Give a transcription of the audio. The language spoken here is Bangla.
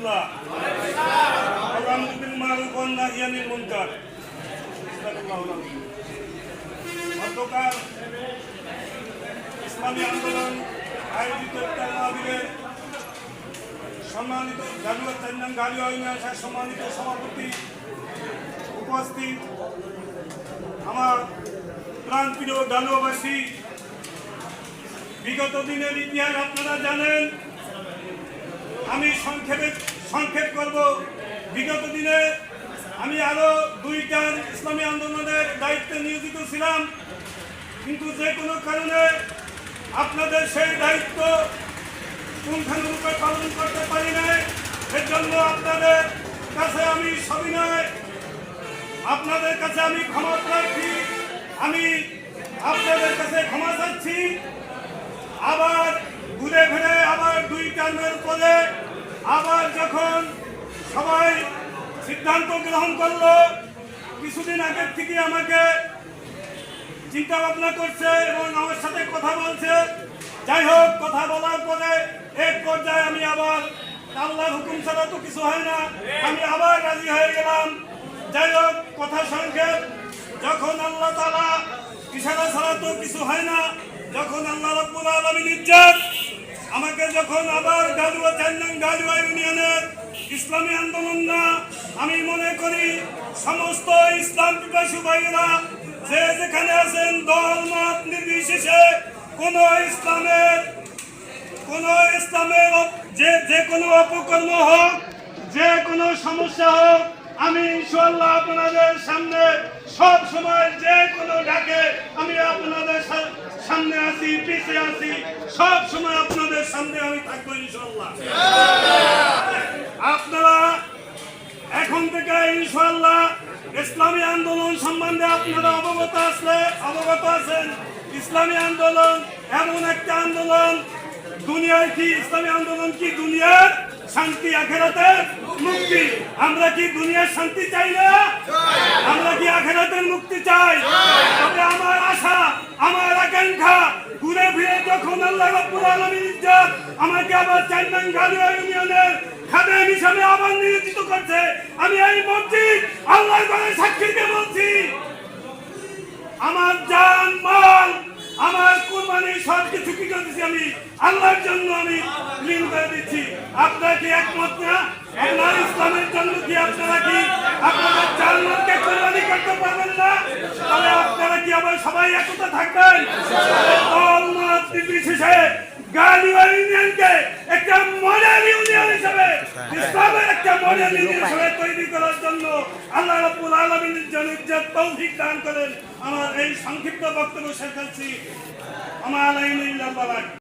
রহমতুল্লাহ গতকাল ইসলামী আন্দোলন আয়োজিত একটা সম্মানিত গালুয়া চান্নান গালুয়া ইউনিয়ন সম্মানিত সভাপতি উপস্থিত। আমার প্রাণপ্রিয় গালুয়াবাসী বিগত দিনের ইতিহাস আপনারা জানেন। আমি সংক্ষেপে সংক্ষেপ করব। বিগত দিনে আমি আরও দুইটা ইসলামী আন্দোলনের দায়িত্বে নিয়োজিত ছিলাম। কিন্তু যে কোনো কারণে আপনাদের সেই দায়িত্ব পুঙ্খানুরূপে পালন করতে পারি নাই। এর জন্য আপনাদের কাছে আমি সবিনয়, আপনাদের কাছে আমি ক্ষমা প্রার্থী, আমি আপনাদের কাছে ক্ষমা চাচ্ছি। আবার ঘুরে ফিরে দুই পরে আবার যখন সবাই সিদ্ধান্ত গ্রহণ করল, কিছুদিন আগের থেকে আমাকে চিন্তা ভাবনা করছে এবং আমার সাথে কথা বলছে। যাই হোক, কথা বলার পরে এক পর্যায়ে আমি আবার আল্লাহর হুকুম ছাড়া তো কিছু হয় না। আমি আবার রাজি হয়ে গেলাম। যাই হোক, কথা সংক্ষেপ। যখন আল্লাহ তালা ইশারা ছাড়া তো কিছু হয় না, যখন আল্লাহ রব্বুল আলমীর ইজ্জত আমাকে যখন আবার গালুয়া চান্নাং গালুয়া ইউনিয়নের ইসলামী আন্দোলন না আমি মনে করি সমস্ত ইসলাম পিপাসু ভাইয়েরা, যে যেখানে আছেন, দল, মত নির্বিশেষে কোন ইসলামের কোন ইসলামের যে যে কোনো অপকর্ম হোক, যে কোনো সমস্যা হোক, আমি ইনশাল্লাহ আপনাদের সামনে সব সময় যে কোনো ডাকে আমি আপনাদের সামনে আছি পিছিয়ে আছি, সব সময় আপনাদের সামনে আমি থাকব ইনশাল্লাহ আপনারা এখন থেকে ইনশাল্লাহ ইসলামী আন্দোলন সম্বন্ধে আপনারা অবগত আসলে অবগত আছেন? ইসলামী আন্দোলন এমন একটা আন্দোলন, দুনিয়ায় কি, ইসলামী আন্দোলন কি দুনিয়ার? শান্তি আখেরাতের মুক্তি। আমরা কি দুনিয়ার শান্তি চাই না? আমরা কি আখেরাতের মুক্তি চাই? তবে আমার আশা, আমার আকাঙ্ক্ষা, ঘুরে ফিরে যখন আল্লাহ রাব্বুল আলামিন ইজ্জত আমাকে আবার চাইনান গালিয়া ইউনিয়নের খাদেম হিসাবে আবার নিয়োজিত করছে, আমি এই মসজিদ আল্লাহর ঘরে সাক্ষী দিয়ে বলছি, আমার জান, মাল, আমার কোরবানি সব কিছু কি করতেছি আমি? আল্লাহর জন্য আমি ঋণ করে দিচ্ছি। আপনারা কি একমত না? আপনার ইসলামের জন্য কি আপনারা কি আপনাদের জান মালকে কোরবানি করতে পারবেন না? তাহলে আপনারা কি আবার সবাই একতা থাকবেন? একটা একটা তৈরি করার জন্য করেন। আমার এই সংক্ষিপ্ত বক্তব্য করছি। আমার আলাইকুম